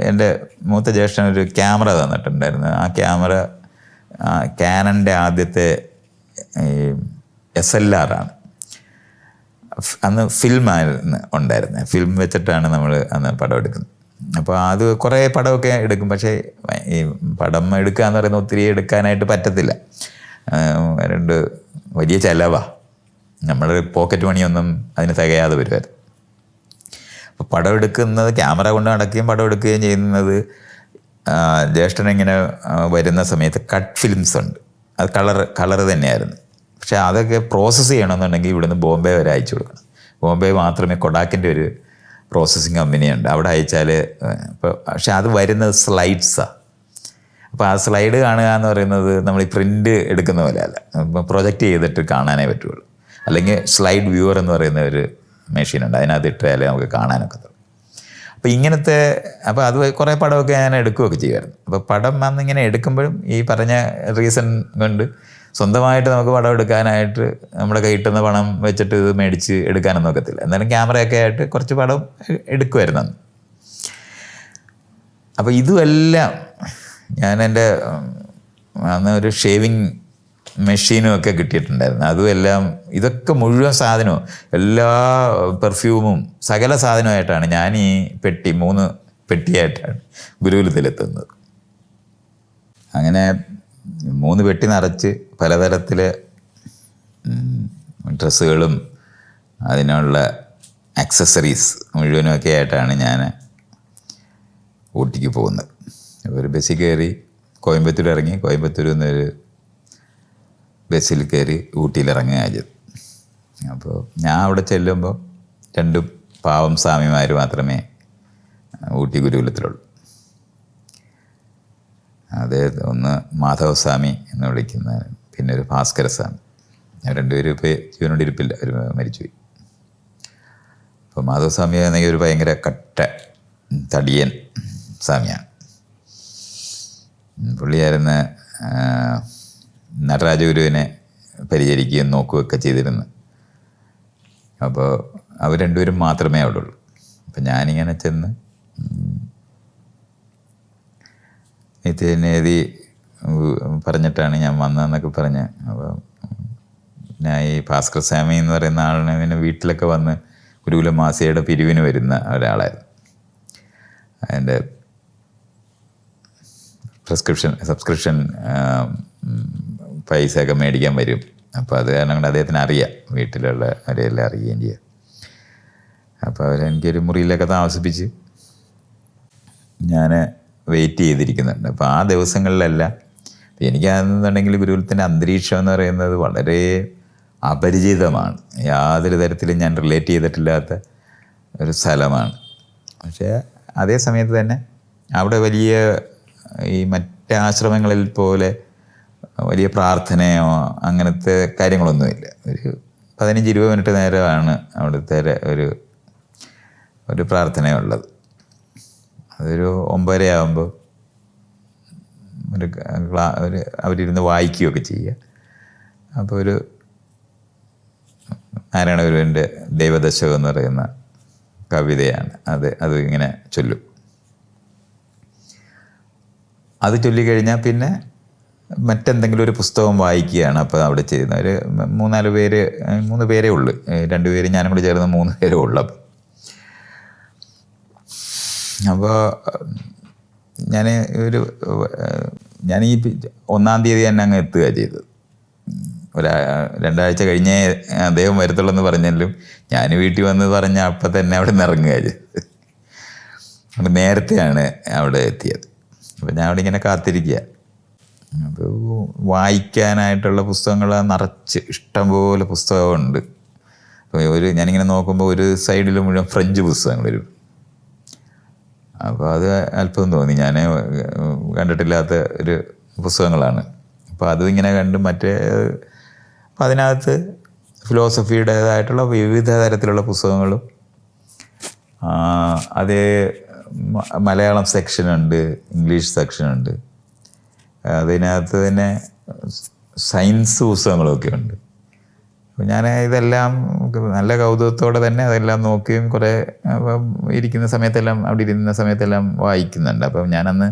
എന്റെ മൂത്ത ജ്യേഷ്ഠൻ ഒരു ക്യാമറ തന്നിട്ടുണ്ടായിരുന്നു. ആ ക്യാമറ ക്യാനന്റെ ആദ്യത്തെ എസ് എൽ ഫ്- അന്ന് ഫിൽമായിരുന്നു ഉണ്ടായിരുന്നത് ഫിലിം വെച്ചിട്ടാണ് നമ്മൾ അന്ന് പടം എടുക്കുന്നത്. അപ്പോൾ അത് കുറേ പടമൊക്കെ എടുക്കും. പക്ഷേ ഈ പടം എടുക്കുക എന്ന് പറയുന്നത് ഒത്തിരി എടുക്കാനായിട്ട് പറ്റത്തില്ല. രണ്ട് വലിയ ചിലവാണ് നമ്മുടെ പോക്കറ്റ് മണിയൊന്നും അതിന് തികയാതെ വരുമായിരുന്നു അപ്പോൾ പടം എടുക്കുന്നത് ക്യാമറ കൊണ്ട് നടക്കുകയും പടം എടുക്കുകയും ചെയ്യുന്നത് ജ്യേഷ്ഠൻ ഇങ്ങനെ വരുന്ന സമയത്ത് കട്ട് ഫിലിംസ് ഉണ്ട്. അത് കളർ കളർ തന്നെയായിരുന്നു. പക്ഷേ അതൊക്കെ പ്രോസസ്സ് ചെയ്യണമെന്നുണ്ടെങ്കിൽ ഇവിടുന്ന് ബോംബെ വരെ അയച്ചു കൊടുക്കണം. ബോംബെ മാത്രമേ കൊടാക്കിന്റെ ഒരു പ്രോസസ്സിങ് കമ്പനിയുണ്ട് അവിടെ അയച്ചാൽ ഇപ്പോൾ പക്ഷേ അത് വരുന്നത് സ്ലൈഡ്സാണ് അപ്പോൾ ആ സ്ലൈഡ് കാണുക എന്ന് പറയുന്നത് നമ്മൾ ഈ പ്രിന്റ് എടുക്കുന്ന പോലെ അല്ല. പ്രൊജക്റ്റ് ചെയ്തിട്ട് കാണാനേ പറ്റുള്ളൂ. അല്ലെങ്കിൽ സ്ലൈഡ് വ്യൂവർ എന്ന് പറയുന്ന ഒരു മെഷീനുണ്ട് അതിനകത്ത് ഇട്ടാലേ നമുക്ക് കാണാനൊക്കെ അപ്പോൾ ഇങ്ങനത്തെ അപ്പോൾ അത് കുറേ പടമൊക്കെ ഞാൻ എടുക്കുകയൊക്കെ ചെയ്യുമായിരുന്നു. അപ്പോൾ പടം വന്നിങ്ങനെ എടുക്കുമ്പോഴും ഈ പറഞ്ഞ റീസൺ കൊണ്ട് സ്വന്തമായിട്ട് നമുക്ക് പടം എടുക്കാനായിട്ട് നമ്മുടെ കയ്യിൽ കിട്ടുന്ന പണം വെച്ചിട്ട് ഇത് മേടിച്ച് എടുക്കാനൊന്നും ഒക്കത്തില്ല. എന്നാലും ക്യാമറയൊക്കെ ആയിട്ട് കുറച്ച് പടം എടുക്കുമായിരുന്നു അപ്പോൾ ഇതുമെല്ലാം ഞാൻ എന്റെ അന്ന് ഒരു ഷേവിങ് മെഷീനും ഒക്കെ കിട്ടിയിട്ടുണ്ടായിരുന്നു. അതും എല്ലാം ഇതൊക്കെ മുഴുവൻ സാധനവും എല്ലാ പെർഫ്യൂമും സകല സാധനമായിട്ടാണ് ഞാൻ ഈ പെട്ടി മൂന്ന് പെട്ടിയായിട്ടാണ് ഗുരുകുലത്തിലെത്തുന്നത്. അങ്ങനെ മൂന്ന് പെട്ടി നിറച്ച് പലതരത്തിലെ ഡ്രസ്സുകളും അതിനുള്ള ആക്സസറീസ് മുഴുവനുമൊക്കെ ആയിട്ടാണ് ഞാൻ ഊട്ടിക്ക് പോകുന്നത്. ഒരു ബസ്സിൽ കയറി കോയമ്പത്തൂർ ഇറങ്ങി. കോയമ്പത്തൂരിൽ നിന്നൊരു ബസ്സിൽ കയറി ഊട്ടിയിൽ ഇറങ്ങുക ചെയ്തു അപ്പോൾ ഞാൻ അവിടെ ചെല്ലുമ്പോൾ രണ്ട് പാവം സ്വാമിമാർ മാത്രമേ ഊട്ടി ഗുരുകുലത്തിലുള്ളൂ. അതായത് ഒന്ന് മാധവസ്വാമി എന്ന് വിളിക്കുന്ന പിന്നെ ഒരു ഭാസ്കര സ്വാമി. രണ്ടുപേരും ഇപ്പോൾ ജീവനോട് ഇരിപ്പില്ല അവർ മരിച്ചുപോയി. അപ്പോൾ മാധവസ്വാമി ആണെങ്കിൽ ഒരു ഭയങ്കര കട്ട തടിയൻ സ്വാമിയാണ്. പുള്ളിയായിരുന്നു നടരാജഗുരുവിനെ പരിചരിക്കുകയും നോക്കുകയൊക്കെ ചെയ്തിരുന്നു. അപ്പോൾ അവർ രണ്ടുപേരും മാത്രമേ അവിടെ ഉള്ളൂ അപ്പം ഞാനിങ്ങനെ ചെന്ന് നിത്യനേതി പറഞ്ഞിട്ടാണ് ഞാൻ വന്നതെന്നൊക്കെ പറഞ്ഞ് അപ്പോൾ ഞാൻ ഈ ഭാസ്കർ സ്വാമി എന്ന് പറയുന്ന ആളിനെ പിന്നെ വീട്ടിലൊക്കെ വന്ന് ഗുരുകുല മാസികയുടെ പിരിവിന് വരുന്ന ഒരാളായിരുന്നു. അതിന്റെ പ്രിസ്ക്രിപ്ഷൻ സബ്സ്ക്രിപ്ഷൻ പൈസയൊക്കെ മേടിക്കാൻ വരും. അപ്പോൾ അത് കാരണം കൊണ്ട് അദ്ദേഹത്തിന് അറിയാം. വീട്ടിലുള്ള അവരെല്ലാം അറിയുകയും ചെയ്യാം. അപ്പോൾ അവരെനിക്കൊരു മുറിയിലൊക്കെ താമസിപ്പിച്ച് ഞാൻ വെയിറ്റ് ചെയ്തിരിക്കുന്നുണ്ട്. അപ്പോൾ ആ ദിവസങ്ങളിലെല്ലാം എനിക്കാണെന്നുണ്ടെങ്കിൽ ഗുരുകുലത്തിന്റെ അന്തരീക്ഷം എന്ന് പറയുന്നത് വളരെ അപരിചിതമാണ്. യാതൊരു തരത്തിലും ഞാൻ റിലേറ്റ് ചെയ്തിട്ടില്ലാത്ത ഒരു സ്ഥലമാണ്. പക്ഷേ അതേ സമയത്ത് തന്നെ അവിടെ വലിയ ഈ മറ്റ് ആശ്രമങ്ങളിൽ പോലെ വലിയ പ്രാർത്ഥനയോ അങ്ങനത്തെ കാര്യങ്ങളൊന്നുമില്ല. ഒരു പതിനഞ്ച് ഇരുപത് മിനിറ്റ് നേരമാണ് അവിടുത്തെ ഒരു ഒരു പ്രാർത്ഥനയുള്ളത്. അതൊരു ഒമ്പതര ആകുമ്പോൾ ഒരു ക്ലാ ഒരു അവരിരുന്ന് വായിക്കുകയൊക്കെ ചെയ്യുക. അപ്പോൾ ഒരു നാരായണ ഗുരുവിന്റെ ദൈവദശകം എന്ന് പറയുന്ന കവിതയാണ്. അത് അത് ഇങ്ങനെ ചൊല്ലും. അത് ചൊല്ലിക്കഴിഞ്ഞാൽ പിന്നെ മറ്റെന്തെങ്കിലും ഒരു പുസ്തകം വായിക്കുകയാണ് അപ്പോൾ അവിടെ ചെയ്യുന്നത്. ഒരു മൂന്നാൽ പേര് മൂന്ന് പേരേ ഉള്ളൂ. രണ്ട് പേര് ഞാനും കൂടി ചേർന്ന് മൂന്ന് പേരേ ഉള്ളൂ അപ്പം. അപ്പോൾ ഞാൻ ഒരു ഞാൻ ഈ ഒന്നാം തീയതി തന്നെ അങ്ങ് എത്തുക ചെയ്തത്. ഒരാ രണ്ടാഴ്ച കഴിഞ്ഞേ അദ്ദേഹം വരത്തുള്ളൂ എന്ന് പറഞ്ഞാലും ഞാൻ വീട്ടിൽ വന്ന് പറഞ്ഞ അപ്പം തന്നെ അവിടെ നിന്ന് ഇറങ്ങുക ചെയ്തത്. നേരത്തെയാണ് അവിടെ എത്തിയത്. അപ്പം ഞാൻ അവിടെ ഇങ്ങനെ കാത്തിരിക്കുക അപ്പോൾ വായിക്കാനായിട്ടുള്ള പുസ്തകങ്ങൾ നിറച്ച് ഇഷ്ടംപോലെ പുസ്തകമുണ്ട് അപ്പോൾ ഒരു ഞാനിങ്ങനെ നോക്കുമ്പോൾ ഒരു സൈഡിൽ മുഴുവൻ ഫ്രഞ്ച് പുസ്തകങ്ങൾ വരും. അപ്പോൾ അത് അല്പം തോന്നി. ഞാൻ കണ്ടിട്ടില്ലാത്ത ഒരു പുസ്തകങ്ങളാണ്. അപ്പോൾ അതും ഇങ്ങനെ കണ്ട് മറ്റേ അപ്പം അതിനകത്ത് ഫിലോസഫിയുടേതായിട്ടുള്ള വിവിധ തരത്തിലുള്ള പുസ്തകങ്ങളും അത് മലയാളം സെക്ഷനുണ്ട് ഇംഗ്ലീഷ് സെക്ഷനുണ്ട് അതിനകത്ത് തന്നെ സയൻസ് പുസ്തകങ്ങളൊക്കെ ഉണ്ട്. അപ്പോൾ ഞാൻ ഇതെല്ലാം നല്ല കൗതുകത്തോടെ തന്നെ അതെല്ലാം നോക്കിയും കുറേ ഇരിക്കുന്ന സമയത്തെല്ലാം അവിടെ ഇരുന്ന സമയത്തെല്ലാം വായിക്കുന്നുണ്ട്. അപ്പം ഞാനന്ന്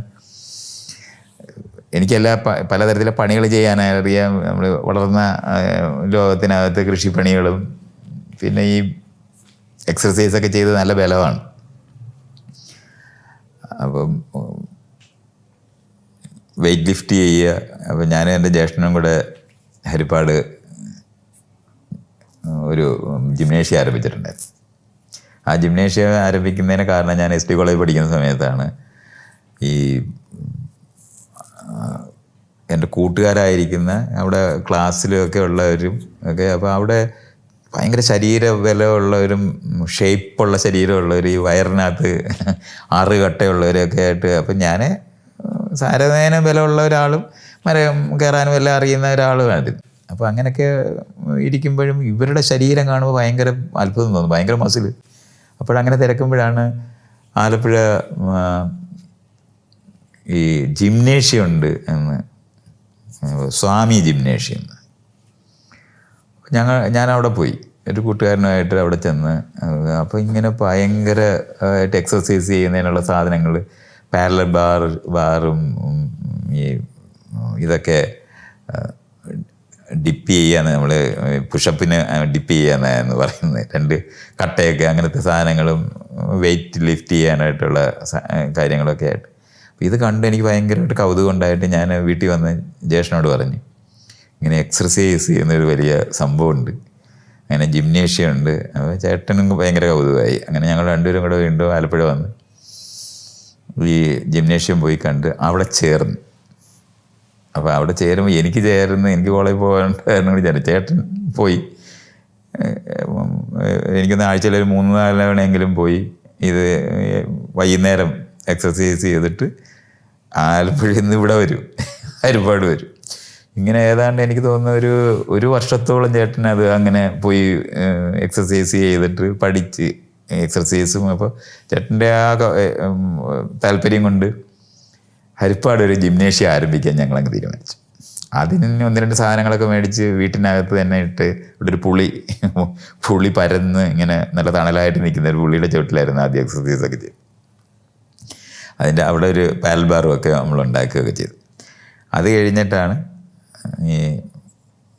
എനിക്കെല്ലാ പലതരത്തിലെ പണികൾ ചെയ്യാനറിയാം. നമ്മൾ വളർന്ന ലോകത്തിനകത്ത് കൃഷിപ്പണികളും പിന്നെ ഈ എക്സസൈസൊക്കെ ചെയ്ത് നല്ല ബലമാണ് അപ്പം വെയ്റ്റ് ലിഫ്റ്റ് ചെയ്യുക. അപ്പം ഞാനും എന്റെ ജ്യേഷ്ഠനും കൂടെ ഹരിപ്പാട് ഒരു ജിംനേഷ്യം ആരംഭിച്ചിട്ടുണ്ടായിരുന്നു ആ ജിംനേഷ്യം ആരംഭിക്കുന്നതിന് കാരണം ഞാൻ എസ് ടി കോളേജ് പഠിക്കുന്ന സമയത്താണ് ഈ എന്റെ കൂട്ടുകാരായിരിക്കുന്ന അവിടെ ക്ലാസ്സിലൊക്കെ ഉള്ളവരും ഒക്കെ അപ്പോൾ അവിടെ ഭയങ്കര ശരീര ബലമുള്ളവരും ഷേപ്പുള്ള ശരീരമുള്ളവർ ഈ വയറിനകത്ത് ആറ് കട്ടയുള്ളവരൊക്കെ ആയിട്ട് അപ്പം ഞാൻ സാരനേന ബലമുള്ള ഒരാളും മരം കയറാനും എല്ലാം അറിയുന്ന ഒരാളുമായിരുന്നു അപ്പോൾ അങ്ങനെയൊക്കെ ഇരിക്കുമ്പോഴും ഇവരുടെ ശരീരം കാണുമ്പോൾ ഭയങ്കര അത്ഭുതം തോന്നും ഭയങ്കര മസിൽ അപ്പോഴങ്ങനെ തിരക്കുമ്പോഴാണ് ആലപ്പുഴ ഈ ജിംനേഷ്യം ഉണ്ട് എന്ന് സ്വാമി ജിംനേഷ്യം ഞങ്ങൾ ഞാൻ അവിടെ പോയി. ഒരു കൂട്ടുകാരനുമായിട്ട് അവിടെ ചെന്ന് അപ്പോൾ ഇങ്ങനെ ഭയങ്കര ആയിട്ട് എക്സസൈസ് ചെയ്യുന്നതിനുള്ള സാധനങ്ങൾ പാരലർ ബാർ ബാറും ഈ ഇതൊക്കെ ഡിപ്പ് ചെയ്യാന്ന് നമ്മൾ പുഷപ്പിന് ഡിപ്പ് ചെയ്യാന്ന് എന്ന് പറയുന്നത്. രണ്ട് കട്ടയൊക്കെ അങ്ങനത്തെ സാധനങ്ങളും വെയിറ്റ് ലിഫ്റ്റ് ചെയ്യാനായിട്ടുള്ള കാര്യങ്ങളൊക്കെ ആയിട്ട്. അപ്പോൾ ഇത് കണ്ട് എനിക്ക് ഭയങ്കരമായിട്ട് കൗതുകം ഉണ്ടായിട്ട് ഞാൻ വീട്ടിൽ വന്ന് ജ്യേഷ്ഠനോട് പറഞ്ഞു ഇങ്ങനെ എക്സർസൈസ് ചെയ്യുന്നൊരു വലിയ സംഭവമുണ്ട്. അങ്ങനെ ജിംനേഷ്യം ഉണ്ട്. അപ്പോൾ ചേട്ടനും ഭയങ്കര കൗതുകമായി. അങ്ങനെ ഞങ്ങൾ രണ്ടുപേരും കൂടെ വീണ്ടും ആലപ്പുഴ വന്ന് ഈ ജിംനേഷ്യം പോയി കണ്ട് അവിടെ ചേർന്നു. അപ്പോൾ അവിടെ ചേരുമ്പോൾ എനിക്ക് ചേർന്ന് എനിക്ക് കോളേജിൽ പോകാൻ വിചാരിച്ചു. ചേട്ടൻ പോയി. എനിക്കൊന്ന് ആഴ്ചയിൽ ഒരു മൂന്ന് നാല് തവണയെങ്കിലും പോയി ഇത് വൈകുന്നേരം എക്സസൈസ് ചെയ്തിട്ട് ആലപ്പുഴയിൽ നിന്ന് ഇവിടെ വരും. ഒരുപാട് വരും. ഇങ്ങനെ ഏതാണ്ട് എനിക്ക് തോന്നുന്ന ഒരു ഒരു വർഷത്തോളം ചേട്ടൻ അത് അങ്ങനെ പോയി എക്സസൈസ് ചെയ്തിട്ട് പഠിച്ച് എക്സസൈസും അപ്പോൾ ചേട്ടന്റെ ആ താല്പര്യം കൊണ്ട് ഹരിപ്പാട് ഒരു ജിംനേഷ്യം ആരംഭിക്കാൻ ഞങ്ങളങ്ങ് തീരുമാനിച്ചു. അതിന് ഒന്ന് രണ്ട് സാധനങ്ങളൊക്കെ മേടിച്ച് വീട്ടിനകത്ത് തന്നെ ഇട്ട് ഇവിടെ ഒരു പുളി പുളി പരന്ന് ഇങ്ങനെ നല്ല തണലായിട്ട് നിൽക്കുന്ന ഒരു പുളിയുടെ ചുവട്ടിലായിരുന്നു ആദ്യം എക്സസൈസ് ഒക്കെ ചെയ്ത് അതിന്റെ അവിടെ ഒരു പാൽബാറും ഒക്കെ നമ്മൾ ഉണ്ടാക്കുകയൊക്കെ ചെയ്തു. അത് കഴിഞ്ഞിട്ടാണ് ഈ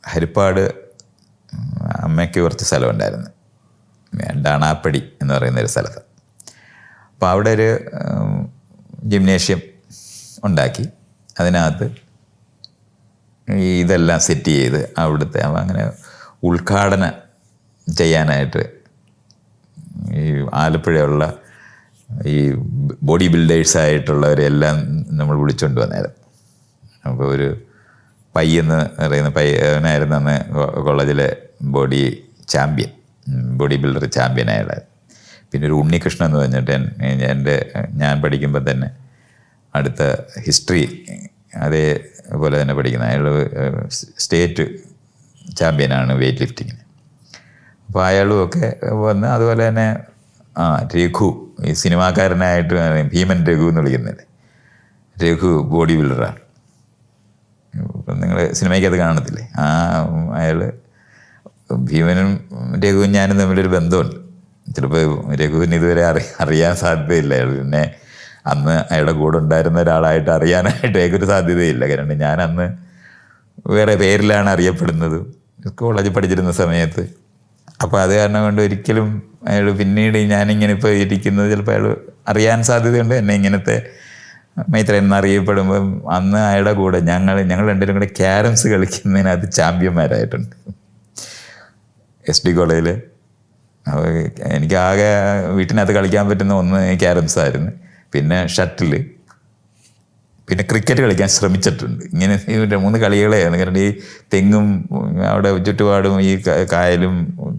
ഹരിപ്പാട് അമ്മയ്ക്ക് കുറച്ച് സ്ഥലമുണ്ടായിരുന്നു. ഡാണാപ്പടി എന്ന് പറയുന്ന ഒരു സ്ഥലത്ത്. അപ്പോൾ അവിടെ ഒരു ജിംനേഷ്യം ഉണ്ടാക്കി. അതിനകത്ത് ഇതെല്ലാം സെറ്റ് ചെയ്ത് അവിടുത്തെ അങ്ങനെ ഉദ്ഘാടനം ചെയ്യാനായിട്ട് ഈ ആലപ്പുഴയുള്ള ഈ ബോഡി ബിൽഡേഴ്സായിട്ടുള്ളവരെല്ലാം നമ്മൾ വിളിച്ചുകൊണ്ട് വന്നായിരുന്നു. അപ്പോൾ ഒരു പൈ എന്ന് പറയുന്ന പയ്യനായിരുന്നു അന്ന് കോളേജിലെ ബോഡി ചാമ്പ്യൻ ബോഡി ബിൽഡർ അയാളായിരുന്നു പിന്നെ ഒരു ഉണ്ണികൃഷ്ണൻ എന്ന് പറഞ്ഞിട്ട് എൻ- എന്റെ ഞാൻ പഠിക്കുമ്പോൾ തന്നെ അടുത്ത ഹിസ്റ്ററി അതേപോലെ തന്നെ പഠിക്കുന്ന അയാൾ സ്റ്റേറ്റ് ചാമ്പ്യനാണ് വെയ്റ്റ് ലിഫ്റ്റിങ്ങിന് അപ്പോൾ അയാളും ഒക്കെ വന്ന് അതുപോലെ തന്നെ ആ രഘു ഈ സിനിമാക്കാരനായിട്ട് ഭീമൻ രഘു എന്ന് വിളിക്കുന്നില്ലേ? രഘു ബോഡി ബിൽഡറാണ്. ഇപ്പം നിങ്ങൾ സിനിമയ്ക്കത് കാണത്തില്ലേ? ആ അയാൾ ഭീമനും രഘുവും ഞാനും തമ്മിലൊരു ബന്ധമുണ്ട്. ചിലപ്പോൾ രഘുവിന് ഇതുവരെ അറി അറിയാൻ സാധ്യതയില്ല. അയാൾ പിന്നെ അന്ന് അയാളുടെ കൂടെ ഉണ്ടായിരുന്ന ഒരാളായിട്ട് അറിയാനായിട്ട് ഏകൊരു സാധ്യതയില്ല. കാരണം ഞാൻ അന്ന് വേറെ പേരിലാണ് അറിയപ്പെടുന്നത്. കോളേജിൽ പഠിച്ചിരുന്ന സമയത്ത്. അപ്പോൾ അത് കാരണം കൊണ്ട് ഒരിക്കലും അയാൾ പിന്നീട് ഞാനിങ്ങനെ ഇപ്പോൾ ഇരിക്കുന്നത് ചിലപ്പോൾ അയാൾ അറിയാൻ സാധ്യതയുണ്ട്. എന്നെ ഇങ്ങനത്തെ മൈത്രൻ എന്നറിയപ്പെടുമ്പം അന്ന് അയാളുടെ കൂടെ ഞങ്ങൾ ഞങ്ങൾ രണ്ടുപേരും കൂടെ ക്യാരംസ് കളിക്കുന്നതിനകത്ത് ചാമ്പ്യന്മാരായിട്ടുണ്ട്. എസ് ഡി കോളേജിൽ അപ്പോൾ എനിക്ക് ആകെ വീട്ടിനകത്ത് കളിക്കാൻ പറ്റുന്ന ഒന്ന് ക്യാരംസ് ആയിരുന്നു. പിന്നെ ഷട്ടിൽ പിന്നെ ക്രിക്കറ്റ് കളിക്കാൻ ശ്രമിച്ചിട്ടുണ്ട്. ഇങ്ങനെ മൂന്ന് കളികളെയാണ്. കാരണം ഈ തെങ്ങും അവിടെ ചുറ്റുപാടും ഈ കായലും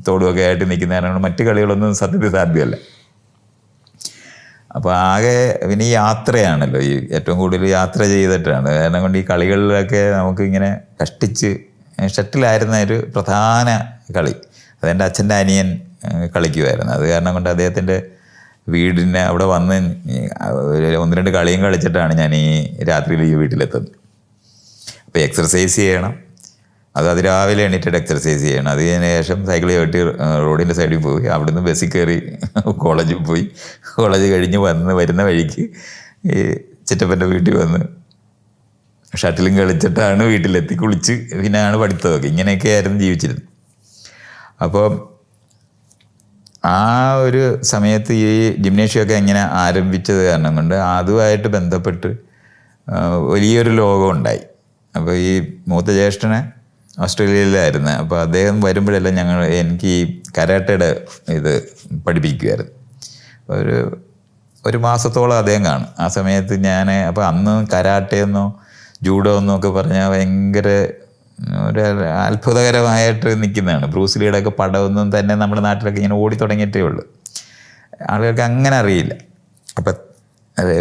തോടുമൊക്കെ ആയിട്ട് നിൽക്കുന്നതിനാണ് മറ്റു കളികളൊന്നും സത്യത്തിൽ സാധ്യമല്ല. അപ്പോൾ ആകെ പിന്നെ ഈ യാത്രയാണല്ലോ. ഈ ഏറ്റവും കൂടുതൽ യാത്ര ചെയ്തിട്ടാണ്. കാരണം കൊണ്ട് ഈ കളികളിലൊക്കെ നമുക്ക് ഇങ്ങനെ കഷ്ടിച്ച് ഷട്ടിലായിരുന്ന ഒരു പ്രധാന കളി. അതെന്റെ അച്ഛന്റെ അനിയൻ കളിക്കുമായിരുന്നു അത് കാരണം കൊണ്ട് അദ്ദേഹത്തിന്റെ വീടിന് അവിടെ വന്ന് ഒന്ന് രണ്ട് കളിയും കളിച്ചിട്ടാണ് ഞാൻ ഈ രാത്രിയിൽ ഈ വീട്ടിലെത്തുന്നത്. അപ്പോൾ എക്സർസൈസ് ചെയ്യണം. അത് അതിരാവിലെ എണീറ്റ് എക്സർസൈസ് ചെയ്യണം. അത് കഴിഞ്ഞ ശേഷം സൈക്കിൾ ചവിട്ടി റോഡിന്റെ സൈഡിൽ പോയി. അവിടുന്ന് ബസ്സിൽ കയറി കോളേജിൽ പോയി. കോളേജ് കഴിഞ്ഞ് വന്ന് വരുന്ന വഴിക്ക് ഈ ചിറ്റപ്പന്റെ വീട്ടിൽ വന്ന് ഷട്ടിലും കളിച്ചിട്ടാണ് വീട്ടിലെത്തി. കുളിച്ച് പിന്നെയാണ് പഠിത്തമൊക്കെ. ഇങ്ങനെയൊക്കെ ആയിരുന്നു ജീവിച്ചിരുന്നത്. അപ്പോൾ ആ ഒരു സമയത്ത് ഈ ജിംനേഷ്യമൊക്കെ എങ്ങനെ ആരംഭിച്ചത് കാരണം കൊണ്ട് അതുമായിട്ട് ബന്ധപ്പെട്ട് വലിയൊരു ലോകം ഉണ്ടായി. അപ്പോൾ ഈ മൂത്ത ജ്യേഷ്ഠനെ ഓസ്ട്രേലിയയിലായിരുന്നു. അപ്പോൾ അദ്ദേഹം വരുമ്പോഴെല്ലാം ഞങ്ങൾ എനിക്ക് ഈ കരാട്ടയുടെ ഇത് പഠിപ്പിക്കുമായിരുന്നു ഒരു ഒരു മാസത്തോളം അദ്ദേഹം കാണും. ആ സമയത്ത് ഞാൻ അപ്പോൾ അന്ന് കരാട്ടയെന്നോ ജൂഡോ എന്നോ ഒക്കെ പറഞ്ഞാൽ ഭയങ്കര ഒരു അത്ഭുതകരമായിട്ട് നിൽക്കുന്നതാണ്. ബ്രൂസ്ലിയുടെ ഒക്കെ പടമൊന്നും തന്നെ നമ്മുടെ നാട്ടിലൊക്കെ ഇങ്ങനെ ഓടി തുടങ്ങിയിട്ടേ ഉള്ളൂ. ആളുകൾക്ക് അങ്ങനെ അറിയില്ല. അപ്പം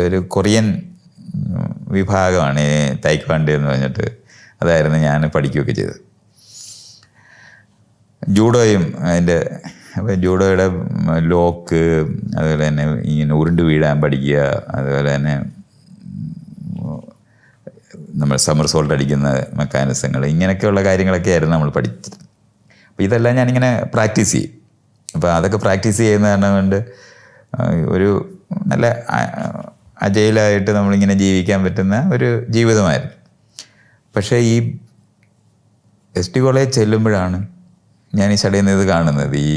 ഒരു കൊറിയൻ വിഭാഗമാണ് ഈ തൈക്വാണ്ടി എന്ന് പറഞ്ഞിട്ട് അതായിരുന്നു ഞാൻ പഠിക്കുകയൊക്കെ ചെയ്തത്. ജൂഡോയും അതിന്റെ അപ്പോൾ ജൂഡോയുടെ ലോക്ക് അതുപോലെ തന്നെ ഇങ്ങനെ ഉരുണ്ട് വീഴാൻ പഠിക്കുക അതുപോലെ തന്നെ നമ്മൾ സമർ സോൾട്ട് അടിക്കുന്ന മെക്കാനിസങ്ങൾ ഇങ്ങനെയൊക്കെയുള്ള കാര്യങ്ങളൊക്കെ ആയിരുന്നു നമ്മൾ പഠിച്ചത്. അപ്പോൾ ഇതെല്ലാം ഞാനിങ്ങനെ പ്രാക്ടീസ് ചെയ്യും. അപ്പോൾ അതൊക്കെ പ്രാക്ടീസ് ചെയ്യുന്ന കാരണം കൊണ്ട് ഒരു നല്ല അജയിലായിട്ട് നമ്മളിങ്ങനെ ജീവിക്കാൻ പറ്റുന്ന ഒരു ജീവിതമായിരുന്നു. പക്ഷേ ഈ എസ് ടി കോളേജ് ചെല്ലുമ്പോഴാണ് ഞാൻ ഈ സ്റ്റഡിയിൽ നിന്ന് ഇത് കാണുന്നത്. ഈ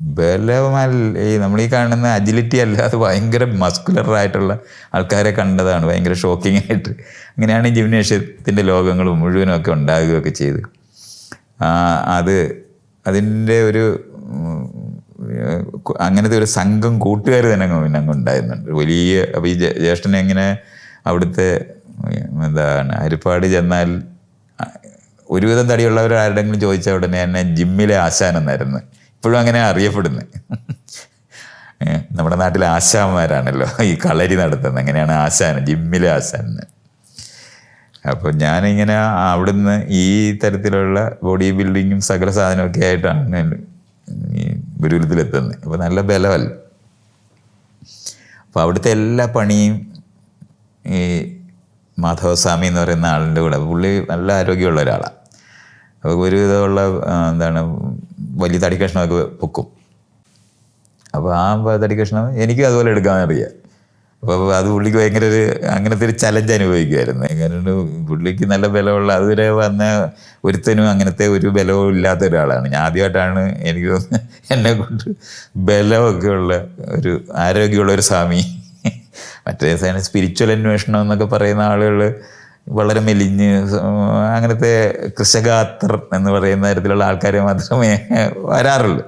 ബലമാൽ ഈ നമ്മൾ ഈ കാണുന്ന അജിലിറ്റി അല്ല അത് ഭയങ്കര മസ്കുലറായിട്ടുള്ള ആൾക്കാരെ കണ്ടതാണ്. ഭയങ്കര ഷോക്കിംഗ് ആയിട്ട്. അങ്ങനെയാണ് ഈ ജിംനേഷ്യത്തിന്റെ ലോകങ്ങളും മുഴുവനും ഒക്കെ ഉണ്ടാകുകയൊക്കെ ചെയ്ത് അത് അതിന്റെ ഒരു അങ്ങനത്തെ ഒരു സംഘം കൂട്ടുകാർ തന്നെ പിന്നെ അങ്ങ് ഉണ്ടായിരുന്നുണ്ട്. വലിയ അപ്പോൾ ഈ ജ്യേഷ്ഠനെങ്ങനെ അവിടുത്തെ എന്താണ് ഹരിപ്പാട് ചെന്നാൽ ഒരുവിധം തടിയുള്ളവർ ആരുടെങ്കിലും ചോദിച്ച ഉടനെ എന്നെ ജിമ്മിലെ ആശാൻ എന്നായിരുന്നു. ഇപ്പോഴും അങ്ങനെ അറിയപ്പെടുന്നത് നമ്മുടെ നാട്ടിലെ ആശാന്മാരാണല്ലോ ഈ കളരി നടത്തുന്നത് അങ്ങനെയാണ് ആശാൻ ജിമ്മിലെ ആശാൻ അപ്പോൾ ഞാനിങ്ങനെ അവിടുന്ന് ഈ തരത്തിലുള്ള ബോഡി ബിൽഡിങ്ങും സകല സാധനമൊക്കെ ആയിട്ടാണ് ഈ ഗുരുകുലത്തിലെത്തുന്നത് അപ്പോൾ നല്ല ബലമല്ല. അപ്പോൾ അവിടുത്തെ എല്ലാ പണിയും ഈ മാധവസ്വാമി എന്ന് പറയുന്ന ആളിന്റെ കൂടെ. പുള്ളി നല്ല ആരോഗ്യമുള്ള ഒരാളാണ് ഒരുവിധമുള്ള വിധമുള്ള എന്താണ് വലിയ തടി കഷ്ണമൊക്കെ പൊക്കും. അപ്പോൾ ആ തടി കഷ്ണം എനിക്കും അതുപോലെ എടുക്കാൻ അറിയാം. അപ്പോൾ അത് പുള്ളിക്ക് ഭയങ്കര ഒരു അങ്ങനത്തെ ഒരു ചലഞ്ച് അനുഭവിക്കുമായിരുന്നു കാരണം പുള്ളിക്ക് നല്ല ബലമുള്ള അതുവരെ വന്ന ഒരുത്തനും അങ്ങനത്തെ ഒരു ബലവും ഇല്ലാത്ത ഒരാളാണ്. ഞാൻ ആദ്യമായിട്ടാണ് എനിക്ക് തോന്നുന്നത് എന്നെ കൊണ്ട് ബലമൊക്കെ ഉള്ള ഒരു ആരോഗ്യമുള്ള ഒരു സ്വാമി. മറ്റേ സ്പിരിച്വൽ അന്വേഷണം എന്നൊക്കെ പറയുന്ന ആളുകൾ വളരെ മെലിഞ്ഞ് അങ്ങനത്തെ കൃഷകാത്തർ എന്ന് പറയുന്ന തരത്തിലുള്ള ആൾക്കാരെ മാത്രമേ വരാറുള്ളൂ.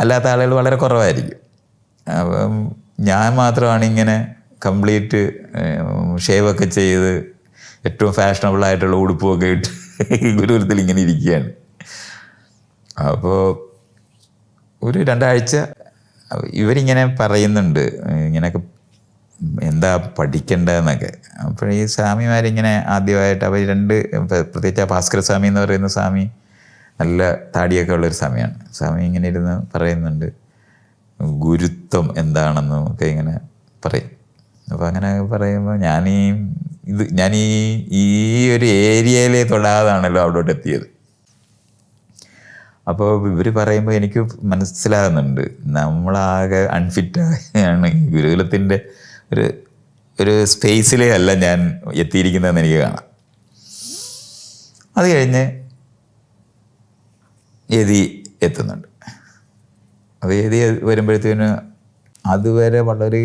അല്ലാത്ത ആളുകൾ വളരെ കുറവായിരിക്കും. അപ്പം ഞാൻ മാത്രമാണ് ഇങ്ങനെ കംപ്ലീറ്റ് ഷേവൊക്കെ ചെയ്ത് ഏറ്റവും ഫാഷനബിൾ ആയിട്ടുള്ള ഉടുപ്പുമൊക്കെ ഇട്ട് [LAUGHS] ഗുരുവരത്തിൽ ഇങ്ങനെ ഇരിക്കുകയാണ്. അപ്പോൾ ഒരു രണ്ടാഴ്ച ഇവരിങ്ങനെ പറയുന്നുണ്ട് ഇങ്ങനെയൊക്കെ എന്താ പഠിക്കേണ്ടതെന്നൊക്കെ അപ്പോൾ ഈ സ്വാമിമാരിങ്ങനെ ആദ്യമായിട്ട് അവർ രണ്ട് പ്ര- പ്രത്യേകിച്ച് ആ ഭാസ്കര സ്വാമി എന്ന് പറയുന്ന സ്വാമി നല്ല താടിയൊക്കെ ഉള്ളൊരു സ്വാമിയാണ്. സ്വാമി ഇങ്ങനെ ഇരുന്ന് പറയുന്നുണ്ട് ഗുരുത്വം എന്താണെന്നും ഒക്കെ ഇങ്ങനെ പറയും. അപ്പോൾ അങ്ങനെ പറയുമ്പോൾ ഞാൻ ഈ ഇത് ഞാൻ ഈ ഈ ഒരു ഏരിയയിലെ തൊടാതാണല്ലോ അവിടോട്ട് എത്തിയത്. അപ്പോൾ ഇവർ പറയുമ്പോൾ എനിക്ക് മനസ്സിലാകുന്നുണ്ട് നമ്മളാകെ അൺഫിറ്റാണ് ഗുരുകുലത്തിന്റെ ഒരു ഒരു സ്പേസിലേ അല്ല ഞാൻ എത്തിയിരിക്കുന്നതെന്ന് എനിക്ക് കാണാം. അത് കഴിഞ്ഞ് യതി എത്തുന്നുണ്ട്. അത് യതി വരുമ്പോഴത്തേന് അതുവരെ വളരെ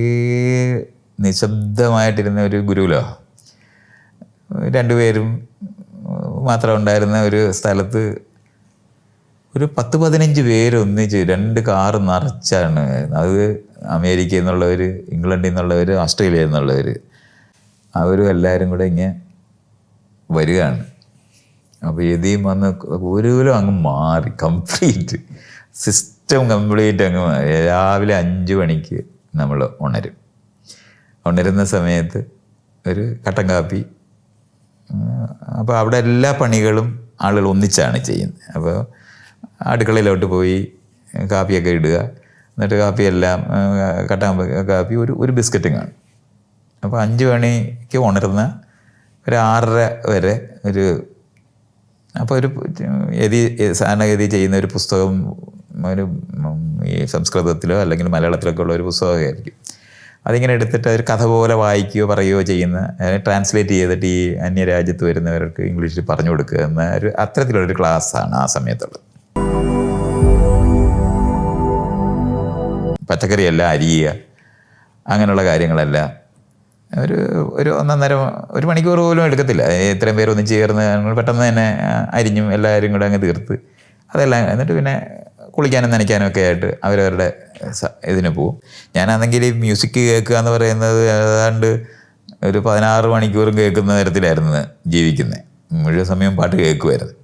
നിശബ്ദമായിട്ടിരുന്ന ഒരു ഗുരുലോ രണ്ടുപേരും മാത്രം ഉണ്ടായിരുന്ന ഒരു സ്ഥലത്ത് ഒരു പത്ത് പതിനഞ്ച് പേര് ഒന്നിച്ച് രണ്ട് കാറ് നിറച്ചാണ്. അത് അമേരിക്കയിൽ നിന്നുള്ളവർ ഇംഗ്ലണ്ടിൽ നിന്നുള്ളവർ ഓസ്ട്രേലിയയിൽ നിന്നുള്ളവർ അവരും എല്ലാവരും കൂടെ ഇങ്ങനെ വരികയാണ്. അപ്പോൾ എതിയും വന്ന് ഓരോരും അങ്ങ് മാറി. കംപ്ലീറ്റ്. സിസ്റ്റം കംപ്ലീറ്റ് അങ്ങ് രാവിലെ അഞ്ച് മണിക്ക് നമ്മൾ ഉണരും. ഉണരുന്ന സമയത്ത് ഒരു കട്ടൻ കാപ്പി. അപ്പോൾ അവിടെ എല്ലാ പണികളും ആളുകൾ ഒന്നിച്ചാണ് ചെയ്യുന്നത്. അപ്പോൾ അടുക്കളയിലോട്ട് പോയി കാപ്പിയൊക്കെ ഇടുക. എന്നിട്ട് കാപ്പിയെല്ലാം കട്ടാൻ കാപ്പി ഒരു ഒരു ബിസ്ക്കറ്റും കാണും. അപ്പോൾ അഞ്ച് മണിക്ക് ഉണരുന്ന ഒരു ആറര വരെ ഒരു അപ്പോൾ ഒരു എതി സാധാരണഗതി ചെയ്യുന്ന ഒരു പുസ്തകം ഒരു ഈ സംസ്കൃതത്തിലോ അല്ലെങ്കിൽ മലയാളത്തിലൊക്കെ ഉള്ള ഒരു പുസ്തകമായിരിക്കും അതിങ്ങനെ എടുത്തിട്ട് ഒരു കഥ പോലെ വായിക്കുകയോ പറയുകയോ ചെയ്യുന്ന ട്രാൻസ്ലേറ്റ് ചെയ്തിട്ട് ഈ അന്യരാജ്യത്ത് വരുന്നവർക്ക് ഇംഗ്ലീഷിൽ പറഞ്ഞു കൊടുക്കുക എന്ന ഒരു അത്തരത്തിലുള്ളൊരു ക്ലാസ്സാണ് ആ സമയത്തുള്ളത്. പച്ചക്കറിയല്ല അരിയുക അങ്ങനെയുള്ള കാര്യങ്ങളല്ല. ഒരു ഒരു ഒന്നൊന്നര ഒരു മണിക്കൂർ പോലും എടുക്കത്തില്ല. ഇത്രയും പേര് ഒന്നും ചേർന്ന് പെട്ടെന്ന് തന്നെ അരിഞ്ഞും എല്ലാവരും കൂടെ അങ്ങ് തീർത്ത്. അതെല്ലാം എന്നിട്ട് പിന്നെ കുളിക്കാനും നനയ്ക്കാനും ഒക്കെ ആയിട്ട് അവരവരുടെ ഇതിന് പോവും. ഞാനാണെങ്കിൽ ഈ മ്യൂസിക് കേൾക്കുക എന്ന് പറയുന്നത് ഏതാണ്ട് ഒരു പതിനാറ് മണിക്കൂറും കേൾക്കുന്ന തരത്തിലായിരുന്നു ജീവിക്കുന്നത് മുഴുവൻ സമയം പാട്ട് കേൾക്കുമായിരുന്നു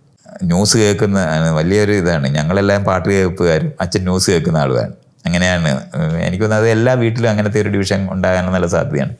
ന്യൂസ് കേൾക്കുന്ന വലിയൊരു ഇതാണ്. ഞങ്ങളെല്ലാം പാട്ട് കേൾപ്പുകാരും അച്ഛൻ ന്യൂസ് കേൾക്കുന്ന ആളുമാണ്. അങ്ങനെയാണ്. എനിക്ക് തോന്നുന്നത് എല്ലാ വീട്ടിലും അങ്ങനത്തെ ഒരു ഡിവിഷൻ ഉണ്ടാകാനുള്ള സാധ്യതയാണ്.